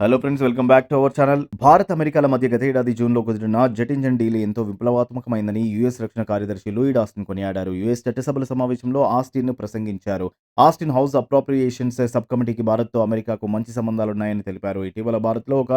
Hello friends welcome back to our channel Bharat అమెరికాల మధ్య గత ఏడాది జూన్లో కుదిరిన జెట్ ఇంజన్ డీల్ ఎంతో విప్లవాత్మకమైందని యుఎస్ రక్షణ కార్యదర్శి లూయిడ్ ఆస్టిన్ కొనియాడారు. యుఎస్ చట్టసభల సమావేశంలో ఆస్టిన్ ప్రసంగించారు. ఆస్టిన్ హౌస్ అప్రోప్రియేషన్స్ సబ్ కమిటీకి భారత్తో అమెరికాకు మంచి సంబంధాలున్నాయని తెలిపారు. ఇటీవల భారత్లో ఒక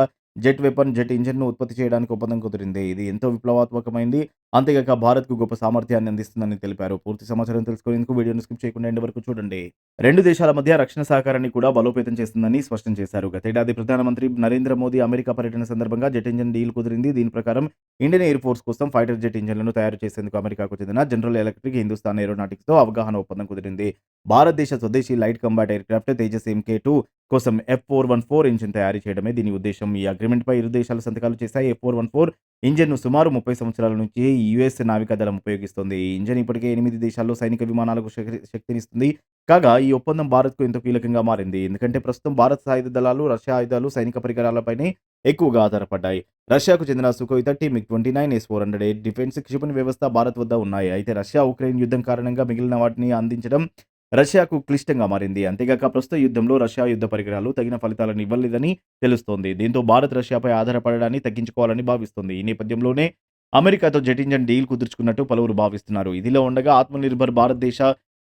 జెట్ వెపన్ జెట్ ఇంజన్ను ఉత్పత్తి చేయడానికి ఒప్పందం కుదిరింది. ఇది ఎంతో విప్లవాత్మకమైంది. అంతేగాక భారత్కు గొప్ప సామర్థ్యాన్ని అందిస్తుందని తెలిపారు. పూర్తి సమాచారం తెలుసుకునేందుకు వీడియోను స్కిప్ చేయకుండా ఎండ్ వరకు చూడండి. రెండు దేశాల మధ్య రక్షణ సహకారాన్ని కూడా బలోపేతం చేస్తుందని స్పష్టం చేశారు. గతేడాది ప్రధానమంత్రి నరేంద్ర మోదీ అమెరికా పర్యటన సందర్భంగా జెట్ ఇంజన్ డీల్ కుదిరింది. దీని ప్రకారం ఇండియన్ ఎయిర్ ఫోర్స్ కోసం ఫైటర్ జెట్ ఇంజన్లను తయారు చేసేందుకు అమెరికాకు చెందిన జనరల్ ఎలక్ట్రిక్ హిందుస్థాన్ ఏరోనాటిక్స్తో అవగాహన ఒప్పందం కుదిరింది. భారతదేశ స్వదేశీ light combat aircraft Tejas MK two కోసం F four one four engine తయారు చేయడమే దీని ఉద్దేశం. ఈ అగ్రిమెంట్ పై ఇరు దేశాలు సంతకాలు చేశాయి. ఎఫ్ ఫోర్ వన్ ఫోర్ ఇంజన్ను సుమారు ముప్పై సంవత్సరాల నుంచి యుఎస్ నావికాదళం ఉపయోగిస్తోంది. ఈ ఇంజన్ ఇప్పటికే ఎనిమిది దేశాల్లో సైనిక విమానాలకు శక్తినిస్తుంది. కాగా ఈ ఒప్పందం భారత్కు ఎంతో కీలకంగా మారింది. ఎందుకంటే ప్రస్తుతం భారత్ సాయుధ దళాలు రష్యా ఆయుధాలు సైనిక పరికరాలపైనే ఎక్కువగా ఆధారపడ్డాయి. రష్యాకు చెందిన Sukhoi thirty MiG twenty nine S four hundred eight defence క్షిపణి వ్యవస్థ భారత్ వద్ద ఉన్నాయి. అయితే రష్యా ఉక్రెయిన్ యుద్ధం కారణంగా మిగిలిన వాటిని అందించడం రష్యాకు క్లిష్టంగా మారింది. అంతేగాక ప్రస్తుత యుద్ధంలో రష్యా యుద్ధ పరికరాలు తగిన ఫలితాలను ఇవ్వలేదని తెలుస్తోంది. దీంతో భారత్ రష్యాపై ఆధారపడడాన్ని తగ్గించుకోవాలని భావిస్తోంది. ఈ నేపథ్యంలోనే అమెరికాతో జెట్ డీల్ కుదుర్చుకున్నట్టు పలువురు భావిస్తున్నారు. ఇదిలో ఉండగా ఆత్మనిర్భర్ భారతదేశ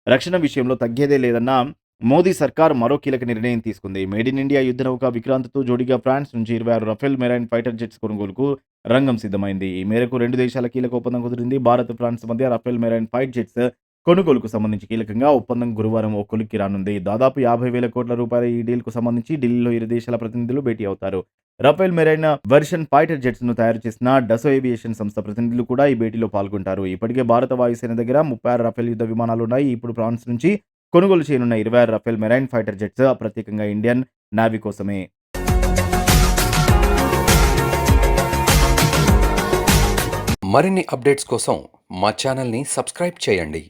రక్షణ విషయంలో తగ్గేదే లేదన్న మోదీ సర్కార్ మరో కీలక నిర్ణయం తీసుకుంది. మేడ్ ఇన్ ఇండియా యుద్ధ నౌక విక్రాంత్తో జోడీగా ఫ్రాన్స్ నుంచి ఇరవై ఆరు రఫేల్ మెరైన్ ఫైటర్ జెట్స్ కొనుగోలుకు రంగం సిద్ధమైంది. ఈ మేరకు రెండు దేశాల కీలక ఒప్పందం కుదిరింది. భారత్ ఫ్రాన్స్ మధ్య రఫేల్ మెరైన్ ఫైట్ జెట్స్ కొనుగోలుకు సంబంధించి కీలకంగా ఒప్పందం గురువారం ఓ కొలిక్కి రానుంది. దాదాపు యాభై వేల కోట్ల రూపాయల ఈ డీల్కు సంబంధించి ఢిల్లీలో ఇరు దేశాల ప్రతినిధులు భేటీ అవుతారు. రఫేల్ మెరైన్ వెర్షన్ ఫైటర్ జెట్స్ను తయారు చేసిన డసో ఏవియేషన్ సంస్థ ప్రతినిధులు కూడా ఈ భేటీలో పాల్గొంటారు. ఇప్పటికే భారత వాయుసేన దగ్గర ముప్పై ఆరు రఫేల్ యుద్ధ విమానాలు ఉన్నాయి. ఇప్పుడు ఫ్రాన్స్ నుంచి కొనుగోలు చేయనున్న ఇరవై ఆరు రఫేల్ మెరైన్ ఫైటర్ జెట్స్ ప్రత్యేకంగా ఇండియన్ నావీ కోసమే. మరిన్ని అప్డేట్స్ కోసం మా ఛానల్ని సబ్స్క్రైబ్ చేయండి.